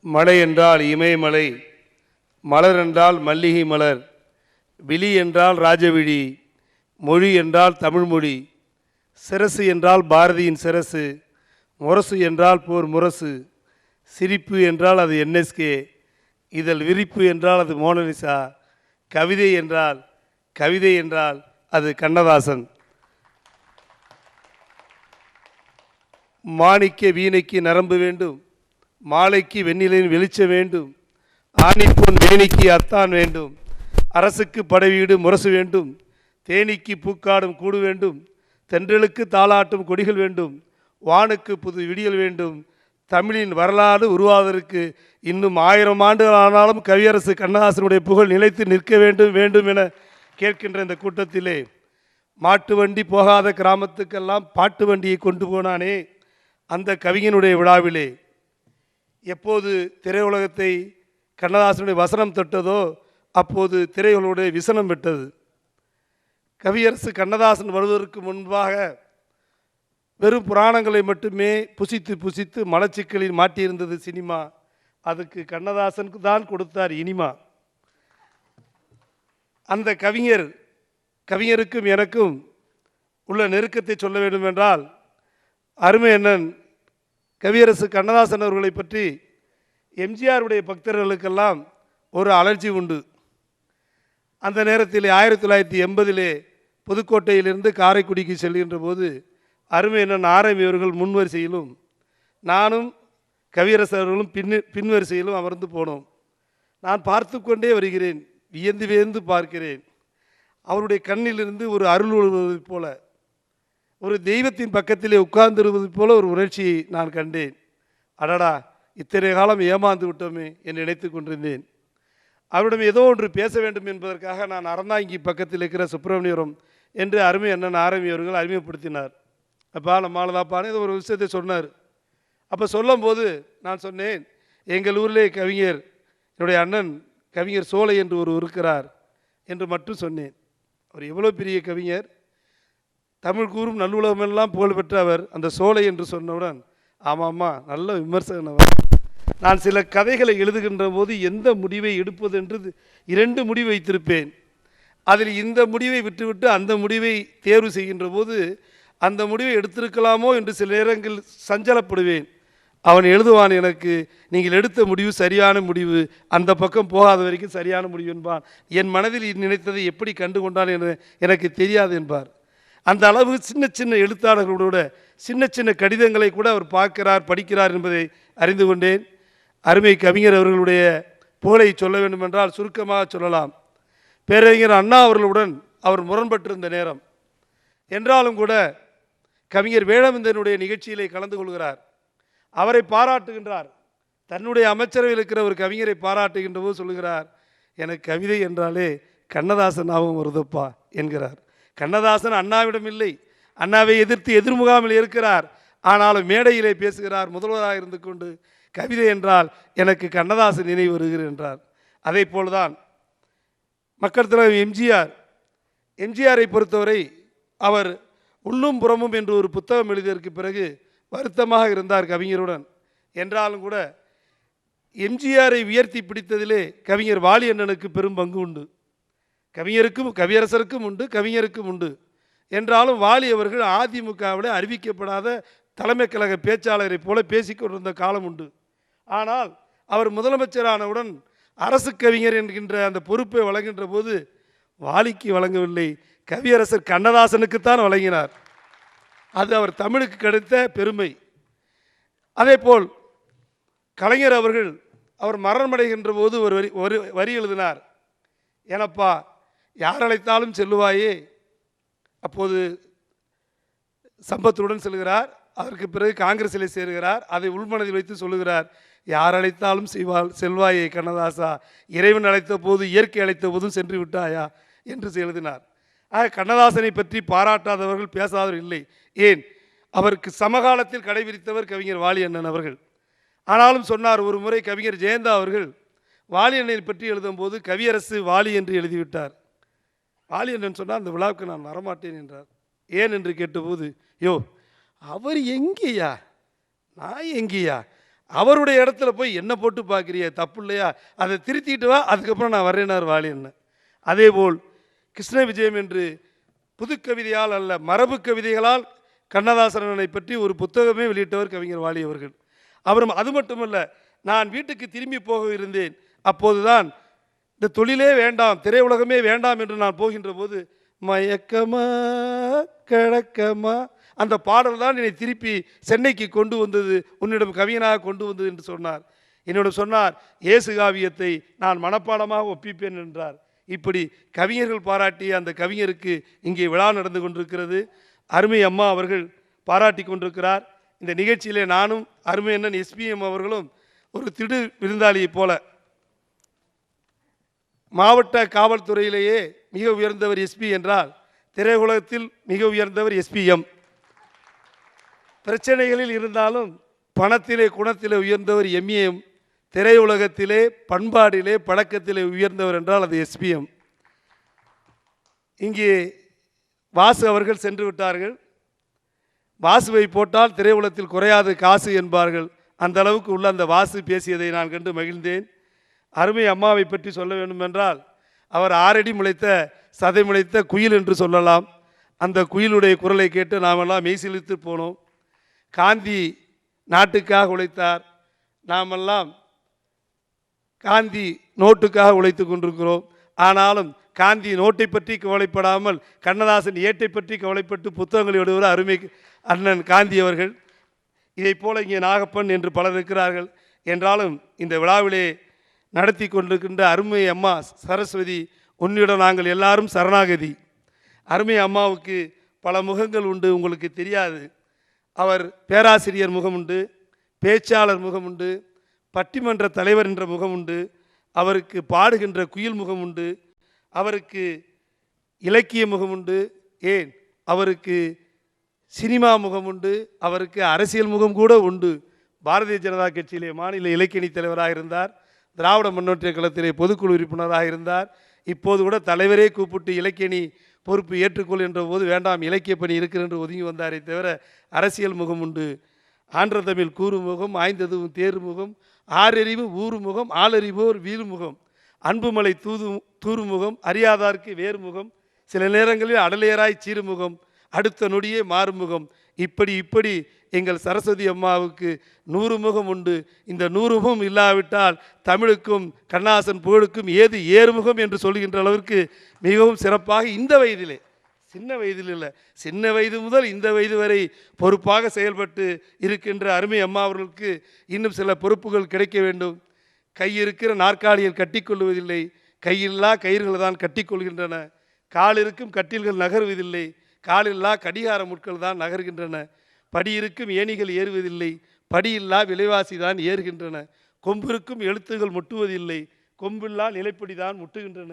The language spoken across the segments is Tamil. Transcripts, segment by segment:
மலை என்றால் இமயமலை மலர் என்றால் மல்லிகை மலர் விழி என்றால் ராஜவிழி மொழி என்றால் தமிழ்மொழி சிரசு என்றால் பாரதியின் சிரசு முரசு என்றால் போர் முரசு சிரிப்பு என்றால் அது என்எஸ்கே இதழ் விரிப்பு என்றால் அது மோனலிசா கவிதை என்றால் கவிதை என்றால் அது கண்ணதாசன். மாணிக்க வீணைக்கு நரம்பு வேண்டும் மாலைக்கு வெண்ணிலையின் வெளிச்சம் வேண்டும். ஆணிப்பொன் மேனிக்கு அத்தான் வேண்டும். அரசுக்கு படைவீடு முரசு வேண்டும். தேனிக்கு பூக்காடும் கூடு வேண்டும். தென்றலுக்கு தாளாட்டும் கொடிகள் வேண்டும். வானுக்கு புது விடியல் வேண்டும். தமிழின் வரலாறு உருவாவதற்கு இன்னும் ஆயிரம் ஆண்டுகள் ஆனாலும் கவியரசு கண்ணதாசனுடைய புகழ் நிலைத்து நிற்க வேண்டும் வேண்டும் என கேட்கின்ற இந்த கூட்டத்திலே மாட்டு வண்டி போகாத கிராமத்துக்கெல்லாம் பாட்டு வண்டியை கொண்டு போனானே அந்த கவிஞனுடைய விழாவிலே. எப்போது திரையுலகத்தை கண்ணதாசனுடைய வசனம் தொட்டதோ அப்போது திரையுலகுடைய விசனம் விட்டது. கவியரசு கண்ணதாசன் வருவதற்கு முன்பாக வெறும் புராணங்களை மட்டுமே புசித்து புசித்து மலச்சிக்கலில் மாட்டியிருந்தது சினிமா. அதுக்கு கண்ணதாசனுக்கு தான் கொடுத்தார் இனிமா. அந்த கவிஞர் கவிஞருக்கும் எனக்கும் உள்ள நெருக்கத்தை சொல்ல வேண்டும் என்றால் அருமை அண்ணன் கவியரசு கண்ணதாசன் அவர்களை பற்றி எம்ஜிஆருடைய பக்தர்களுக்கெல்லாம் ஒரு அலர்ஜி உண்டு. அந்த நேரத்தில் ஆயிரத்தி தொள்ளாயிரத்தி எண்பதிலே புதுக்கோட்டையிலிருந்து காரைக்குடிக்கு செல்கின்ற போது அருமை அண்ணன் ஆரம்பி அவர்கள் முன்வரிசையிலும் நானும் கவியரசு அவர்களும் பின் பின்வரிசையிலும் அமர்ந்து போனோம். நான் பார்த்து கொண்டே வருகிறேன் வியந்து வியந்து பார்க்கிறேன். அவருடைய கண்ணிலிருந்து ஒரு அருள் போல ஒரு தெய்வத்தின் பக்கத்திலே உட்கார்ந்திருவது போல ஒரு உணர்ச்சியை நான் கண்டேன். அடடா இத்தனை காலம் ஏமாந்து விட்டோமே என்று நினைத்து கொண்டிருந்தேன். அவரிடம் ஏதோ ஒன்று பேச வேண்டும் என்பதற்காக நான் அறந்தாங்கி பக்கத்தில் இருக்கிற சுப்பிரமணியரும் என்று அருமை அண்ணன் ஆரம்பி அவர்கள் அறிமுகப்படுத்தினார். அப்பா நம்மளால ஏதோ ஒரு விஷயத்தை சொன்னார். அப்போ சொல்லும்போது நான் சொன்னேன் எங்கள் ஊரிலே கவிஞர் என்னுடைய அண்ணன் கவிஞர் சோலை என்று ஒரு இருக்கிறார் என்று மட்டும் சொன்னேன். அவர் எவ்வளோ பெரிய கவிஞர்? தமிழ் கூறும் நல்லுலகமெல்லாம் புகழ்பெற்ற அவர் அந்த சோலை என்று சொன்னவுடன் ஆமாம்மா நல்ல விமர்சகனவர். நான் சில கதைகளை எழுதுகின்ற போது எந்த முடிவை எடுப்பது என்று இரண்டு முடிவு வைத்திருப்பேன். அதில் இந்த முடிவை விட்டுவிட்டு அந்த முடிவை தேர்வு செய்கின்ற போது அந்த முடிவை எடுத்திருக்கலாமோ என்று சில நேரங்கள் சஞ்சலப்படுவேன். அவன் எழுதுவான் எனக்கு நீங்கள் எடுத்த முடிவு சரியான முடிவு அந்த பக்கம் போகாத வரைக்கும் சரியான முடிவு என்பான். என் மனதில் நினைத்ததை எப்படி கண்டு கொண்டான் என எனக்கு தெரியாது என்பார். அந்த அளவு சின்ன சின்ன எழுத்தாளர்களோட சின்ன சின்ன கடிதங்களை கூட அவர் பார்க்கிறார் படிக்கிறார் என்பதை அறிந்து கொண்டேன். அருமை கவிஞர் அவர்களுடைய புகழை சொல்ல வேண்டுமென்றால் சுருக்கமாக சொல்லலாம். பேரறிஞர் அண்ணா அவர்களுடன் அவர் முரண்பட்டிருந்த நேரம். என்றாலும் கூட கவிஞர் வேடவந்தனுடைய நிகழ்ச்சியிலே கலந்து கொள்கிறார். அவரை பாராட்டுகின்றார். தன்னுடைய அமைச்சரவையில் இருக்கிற ஒரு கவிஞரை பாராட்டுகின்றவோ சொல்லுகிறார் எனக்கு கவிதை என்றாலே கண்ணதாசன் ஞாபகம் வருதப்பா என்கிறார். கண்ணதாசன் அண்ணாவிடம் இல்லை. அண்ணாவை எதிர்த்து எதிர்முகாமில் இருக்கிறார் ஆனாலும் மேடையிலே பேசுகிறார். முதல்வராக இருந்து கொண்டு கவிதை என்றால் எனக்கு கண்ணதாசன் நினைவு வருகிறது என்றார். அதே போல்தான் மக்கள் தலைவர் எம்ஜிஆர். எம்ஜிஆரை பொறுத்தவரை அவர் உள்ளும் புறமும் என்று ஒரு புத்தகம் எழுதியதற்கு பிறகு வருத்தமாக இருந்தார் கவிஞருடன். என்றாலும் கூட எம்ஜிஆரை உயர்த்தி பிடித்ததிலே கவிஞர் வாலி அண்ணனுக்கு பெரும் பங்கு உண்டு. கவிஞருக்கும் கவியரசருக்கும் உண்டு கவிஞருக்கும் உண்டு. என்றாலும் வாலி அவர்கள் அதிமுகவில் அறிவிக்கப்படாத தலைமை கழக பேச்சாளரைப் போல பேசிக்கொண்டிருந்த காலம் உண்டு. ஆனால் அவர் முதலமைச்சரானவுடன் அரசு கவிஞர் என்கின்ற அந்த பொறுப்பை வழங்குகின்ற போது வாலிக்கு வழங்கவில்லை. கவியரசர் கண்ணதாசனுக்குத்தான் வழங்கினார். அது அவர் தமிழுக்கு கிடைத்த பெருமை. அதேபோல் கலைஞர் அவர்கள் அவர் மரணமடைகின்ற போது ஒரு வரி ஒரு வரி எழுதினார். ஏனப்பா யார் அழைத்தாலும் செல்லுவாயே. அப்போது சம்பத்துடன் செல்கிறார். அதற்கு பிறகு காங்கிரஸிலே சேருகிறார். அதை உள்மனதில் வைத்து சொல்லுகிறார். யார் அழைத்தாலும் செய்வாள் செல்வாயே கண்ணதாசா. இறைவன் அழைத்த போது இயற்கை அழைத்த போதும் சென்று விட்டாயா? என்று எழுதினார். ஆக கண்ணதாசனை பற்றி பாராட்டாதவர்கள் பேசாதவர் இல்லை. ஏன்? அவருக்கு சமகாலத்தில் கடைபிடித்தவர் கவிஞர் வாலி அண்ணன் அவர்கள். ஆனாலும் சொன்னார் ஒரு முறை கவிஞர் ஜெயந்தா அவர்கள் வாலி அண்ணனை பற்றி எழுதும்போது கவியரசு வாலி என்று எழுதிவிட்டார். வாலி சொன்னால் அந்த விழாவுக்கு நான் வரமாட்டேன் என்றார். ஏன் என்று கேட்டபோது யோ அவர் எங்கேயா? நான் எங்கேயா? அவருடைய இடத்துல போய் என்ன போட்டு பார்க்குறிய? தப்பு இல்லையா? அதை திருத்திட்டு வா அதுக்கப்புறம் நான் வர்றேனார் அதே அதேபோல் கிருஷ்ண விஜயம் என்று புதுக்கவிதையால் அல்ல மரபு கவிதைகளால் கண்ணதாசனை பற்றி ஒரு புத்தகமே வெளியிட்டவர் கவிஞர் வாலி அவர்கள். அவரும் அது மட்டுமல்ல நான் வீட்டுக்கு திரும்பி போக இருந்தேன். அப்போதுதான் இந்த தொழிலே வேண்டாம் திரையுலகமே வேண்டாம் என்று நான் போகின்ற போது மயக்கமா கிழக்கமா அந்த பாடல் தான் என்னை திருப்பி சென்னைக்கு கொண்டு வந்தது உன்னிடம் கவிஞனாக கொண்டு வந்தது என்று சொன்னார். என்னிடம் சொன்னார் இயேசு காவியத்தை நான் மனப்பாடமாக ஒப்பிப்பேன் என்றார். இப்படி கவிஞர்கள் பாராட்டிய அந்த கவிஞருக்கு இங்கே விழா நடந்து கொண்டிருக்கிறது. அருமை அம்மா அவர்கள் பாராட்டி கொண்டிருக்கிறார். இந்த நிகழ்ச்சியிலே நானும் அருமை அண்ணன் எஸ்பிஎம் அவர்களும் ஒரு திடு விருந்தாளியைப் போல மாவட்ட காவல்துறையிலேயே மிக உயர்ந்தவர் எஸ்பி என்றால் திரையுலகத்தில் மிக உயர்ந்தவர் எஸ்பிஎம். பிரச்சனைகளில் இருந்தாலும் பணத்திலே குணத்திலே உயர்ந்தவர் எம்ஏஎம். திரையுலகத்திலே பண்பாடிலே பழக்கத்திலே உயர்ந்தவர் என்றால் அது எஸ்பிஎம். இங்கே வாசு அவர்கள் சென்று விட்டார்கள். வாசுவை போட்டால் திரையுலகத்தில் குறையாது காசு என்பார்கள். அந்த அளவுக்கு உள்ள அந்த வாசு பேசியதை நான் கண்டு மகிழ்ந்தேன். அருமை அம்மாவை பற்றி சொல்ல வேண்டுமென்றால் அவர் ஆறடி முளைத்த சதை முளைத்த குயில் என்று சொல்லலாம். அந்த குயிலுடைய குரலை கேட்டு நாமெல்லாம் மெய்சிலித்து போனோம். காந்தி நாட்டுக்காக உழைத்தார். நாமெல்லாம் காந்தி நோட்டுக்காக உழைத்து கொண்டிருக்கிறோம். ஆனாலும் காந்தி நோட்டை பற்றி கவலைப்படாமல் கண்ணதாசன் ஏட்டை பற்றி கவலைப்பட்டு புத்தகங்கள் எழுதுவர் அருமை அண்ணன் காந்தி அவர்கள் இதைப் போல இங்கே நாகப்பன் என்று பலர் இருக்கிறார்கள். என்றாலும் இந்த விழாவிலே நடத்தி கொண்டிருக்கின்ற அருமை அம்மா சரஸ்வதி உன்னிடம் நாங்கள் எல்லாரும் சரணாகதி. அருமை அம்மாவுக்கு பல முகங்கள் உண்டு உங்களுக்கு தெரியாது. அவர் பேராசிரியர் முகம் உண்டு பேச்சாளர் முகம் உண்டு பட்டிமன்ற தலைவர் என்ற முகம் உண்டு அவருக்கு பாடுகின்ற குயில் முகம் உண்டு அவருக்கு இலக்கிய முகம் உண்டு ஏன்? அவருக்கு சினிமா முகம் உண்டு அவருக்கு அரசியல் முகம் கூட உண்டு. பாரதிய ஜனதா கட்சியிலே மாநில இலக்கியணி தலைவராக இருந்தார் திராவிட முன்னேற்ற கழகத்திலே பொதுக்குழு உறுப்பினராக இருந்தார். இப்போது கூட தலைவரே கூப்பிட்டு இலக்கியணி பொறுப்பு ஏற்றுக்கொள் என்ற போது வேண்டாம் இலக்கிய பணி இருக்கிற என்று ஒதுங்கி வந்தாரே தவிர அரசியல் முகம் உண்டு. ஆன்ற தமிழ் கூறு முகம் ஆய்ந்ததும் தேர் முகம் ஆறறிவு ஊறு முகம் ஆளறிவோர் வீறு முகம் அன்புமலை தூது தூறுமுகம் அறியாதார்க்கு வேறுமுகம் சில நேரங்களில் அடலையராய் சீறுமுகம் அடுத்த நொடியே மாறுமுகம் இப்படி இப்படி எங்கள் சரஸ்வதி அம்மாவுக்கு நூறு முகம் உண்டு. இந்த நூறுமுகம் இல்லாவிட்டால் தமிழுக்கும் கண்ணாசன் புகழுக்கும் ஏது ஏறுமுகம் என்று சொல்கின்ற அளவிற்கு மிகவும் சிறப்பாக இந்த வயதிலே சின்ன வயதில் இல்லை சின்ன வயது முதல் இந்த வயது வரை பொறுப்பாக செயல்பட்டு இருக்கின்ற அருமை அம்மா அவர்களுக்கு இன்னும் சில பொறுப்புகள் கிடைக்க வேண்டும். கையிருக்கிற நாற்காலியில் கட்டிக்கொள்வதில்லை கையில்லா கயிறுகள் தான் கட்டிக்கொள்கின்றன காலிருக்கும் கட்டில்கள் நகருவதில்லை. காலில்லா கடிகார முட்கள் தான் நகர்கின்றன. படி இருக்கும் ஏணிகள் ஏறுவதில்லை. படியில்லா விலைவாசி தான் ஏறுகின்றன. கொம்பிருக்கும் எழுத்துகள் முட்டுவதில்லை. கொம்பில்லா நிலைப்படி தான் முட்டுகின்றன.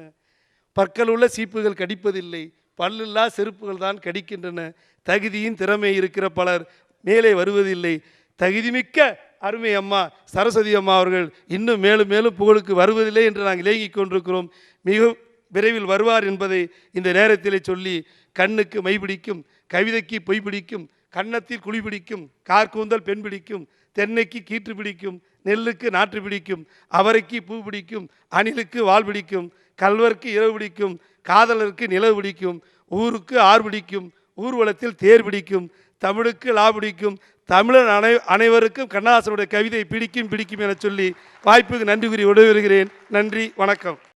பற்கள் உள்ள சீப்புகள் கடிப்பதில்லை. பல்லில்லா செருப்புகள் தான் கடிக்கின்றன. தகுதியின் திறமை இருக்கிற பலர் மேலே வருவதில்லை. தகுதிமிக்க அருமை அம்மா சரஸ்வதி அம்மா அவர்கள் இன்னும் மேலும் மேலும் புகழுக்கு வருவதில்லை என்று நாங்கள் இலங்கிக் கொண்டிருக்கிறோம். மிக விரைவில் வருவார் என்பதை இந்த நேரத்திலே சொல்லி கண்ணுக்கு மை பிடிக்கும் கவிதைக்கு பொய் பிடிக்கும் கன்னத்தில் குழி பிடிக்கும் கார்கூந்தல் பெண் பிடிக்கும் தென்னைக்கு கீற்று பிடிக்கும் நெல்லுக்கு நாற்று பிடிக்கும் அவரைக்கு பூ பிடிக்கும் அணிலுக்கு வால் பிடிக்கும் கல்வர்க்கு இரவு பிடிக்கும் காதலருக்கு நிலவு பிடிக்கும் ஊருக்கு ஆர் பிடிக்கும் ஊர்வலத்தில் தேர் பிடிக்கும் தமிழுக்கு லா பிடிக்கும் தமிழன் அனை அனைவருக்கும் கண்ணதாசனுடைய கவிதை பிடிக்கும் பிடிக்கும் என சொல்லி வாய்ப்புக்கு நன்றி கூறி விடைபெறுகிறேன். நன்றி வணக்கம்.